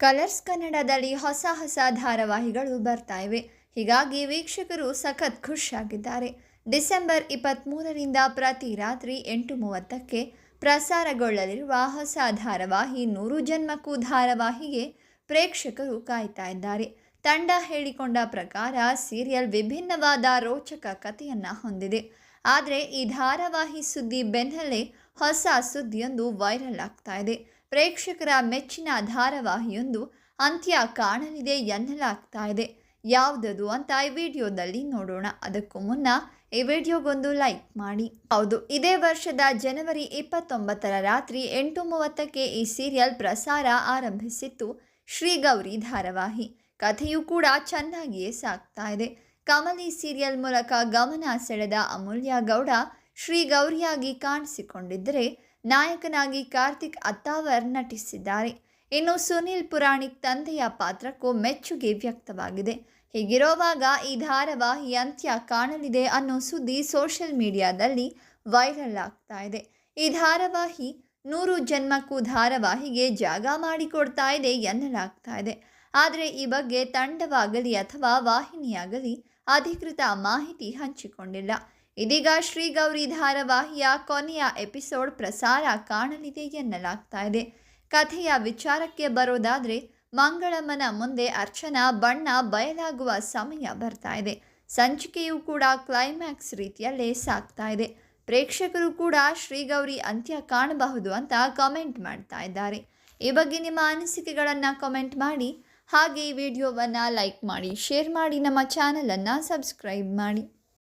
Colours ಕನ್ನಡದಲ್ಲಿ ಹೊಸ ಹೊಸ ಧಾರಾವಾಹಿಗಳು ಬರ್ತಾ ಇವೆ ಹೀಗಾಗಿ ವೀಕ್ಷಕರು ಸಖತ್ ಖುಷಿಯಾಗಿದ್ದಾರೆ. ಡಿಸೆಂಬರ್ ಇಪ್ಪತ್ತ್ಮೂರರಿಂದ ಪ್ರತಿ ರಾತ್ರಿ ಎಂಟು ಮೂವತ್ತಕ್ಕೆ ಪ್ರಸಾರಗೊಳ್ಳಲಿರುವ ಹೊಸ ಧಾರಾವಾಹಿ ನೂರು ಜನ್ಮಕ್ಕೂ ಧಾರಾವಾಹಿಗೆ ಪ್ರೇಕ್ಷಕರು ಕಾಯ್ತಾ ಇದ್ದಾರೆ. ತಂಡ ಹೇಳಿಕೊಂಡ ಪ್ರಕಾರ ಸೀರಿಯಲ್ ವಿಭಿನ್ನವಾದ ರೋಚಕ ಕಥೆಯನ್ನು ಹೊಂದಿದೆ. ಆದರೆ ಈ ಧಾರಾವಾಹಿ ಸುದ್ದಿ ಬೆನ್ನಲ್ಲೇ ಹೊಸ ಸುದ್ದಿಯೊಂದು ವೈರಲ್ ಆಗ್ತಾ ಇದೆ. ಪ್ರೇಕ್ಷಕರ ಮೆಚ್ಚಿನ ಧಾರಾವಾಹಿಯೊಂದು ಅಂತ್ಯ ಕಾಣಲಿದೆ ಎನ್ನಲಾಗ್ತಾ ಇದೆ. ಯಾವುದದು ಅಂತ ಈ ವಿಡಿಯೋದಲ್ಲಿ ನೋಡೋಣ. ಅದಕ್ಕೂ ಮುನ್ನ ಈ ವಿಡಿಯೋಗೊಂದು ಲೈಕ್ ಮಾಡಿ. ಹೌದು, ಇದೇ ವರ್ಷದ ಜನವರಿ ಇಪ್ಪತ್ತೊಂಬತ್ತರ ರಾತ್ರಿ ಎಂಟು ಮೂವತ್ತಕ್ಕೆ ಈ ಸೀರಿಯಲ್ ಪ್ರಸಾರ ಆರಂಭಿಸಿತ್ತು ಶ್ರೀಗೌರಿ ಧಾರಾವಾಹಿ. ಕಥೆಯೂ ಕೂಡ ಚೆನ್ನಾಗಿಯೇ ಸಾಗ್ತಾ ಇದೆ. ಕಮಲಿ ಸೀರಿಯಲ್ ಮೂಲಕ ಗಮನ ಸೆಳೆದ ಅಮೂಲ್ಯ ಗೌಡ ಶ್ರೀಗೌರಿಯಾಗಿ ಕಾಣಿಸಿಕೊಂಡಿದ್ದರೆ ನಾಯಕನಾಗಿ ಕಾರ್ತಿಕ್ ಅತ್ತಾವರ್ ನಟಿಸಿದ್ದಾರೆ. ಇನ್ನು ಸುನಿಲ್ ಪುರಾಣಿಕ್ ತಂದೆಯ ಪಾತ್ರಕ್ಕೂ ಮೆಚ್ಚುಗೆ ವ್ಯಕ್ತವಾಗಿದೆ. ಹೀಗಿರುವಾಗ ಈ ಧಾರಾವಾಹಿ ಅಂತ್ಯ ಕಾಣಲಿದೆ ಅನ್ನೋ ಸುದ್ದಿ ಸೋಷಿಯಲ್ ಮೀಡಿಯಾದಲ್ಲಿ ವೈರಲ್ ಆಗ್ತಾ ಇದೆ. ಈ ಧಾರಾವಾಹಿ ನೂರು ಜನ್ಮಕ್ಕೂ ಧಾರಾವಾಹಿಗೆ ಜಾಗ ಮಾಡಿಕೊಡ್ತಾ ಇದೆ ಎನ್ನಲಾಗ್ತಾ ಇದೆ. ಆದರೆ ಈ ಬಗ್ಗೆ ತಂಡವಾಗಲಿ ಅಥವಾ ವಾಹಿನಿಯಾಗಲಿ ಅಧಿಕೃತ ಮಾಹಿತಿ ಹಂಚಿಕೊಂಡಿಲ್ಲ. ಇದೀಗ ಶ್ರೀ ಗೌರಿ ಧಾರಾವಾಹಿಯ ಕೊನೆಯ ಎಪಿಸೋಡ್ ಪ್ರಸಾರ ಕಾಣಲಿದೆ ಎನ್ನಲಾಗ್ತಾ ಇದೆ. ಕಥೆಯ ವಿಚಾರಕ್ಕೆ ಬರೋದಾದರೆ ಮಂಗಳಮ್ಮನ ಮುಂದೆ ಅರ್ಚನಾ, ಬಣ್ಣ ಬಯಲಾಗುವ ಸಮಯ ಬರ್ತಾ ಇದೆ. ಸಂಚಿಕೆಯೂ ಕೂಡ ಕ್ಲೈಮ್ಯಾಕ್ಸ್ ರೀತಿಯಲ್ಲೇ ಸಾಗ್ತಾ ಇದೆ. ಪ್ರೇಕ್ಷಕರು ಕೂಡ ಶ್ರೀಗೌರಿ ಅಂತ್ಯ ಕಾಣಬಹುದು ಅಂತ ಕಾಮೆಂಟ್ ಮಾಡ್ತಾ ಇದ್ದಾರೆ. ಈ ಬಗ್ಗೆ ನಿಮ್ಮ ಅನಿಸಿಕೆಗಳನ್ನು ಕಾಮೆಂಟ್ ಮಾಡಿ. ಹಾಗೆ ಈ ವಿಡಿಯೋವನ್ನು ಲೈಕ್ ಮಾಡಿ ಶೇರ್ ಮಾಡಿ, ನಮ್ಮ ಚಾನಲನ್ನು ಸಬ್ಸ್ಕ್ರೈಬ್ ಮಾಡಿ.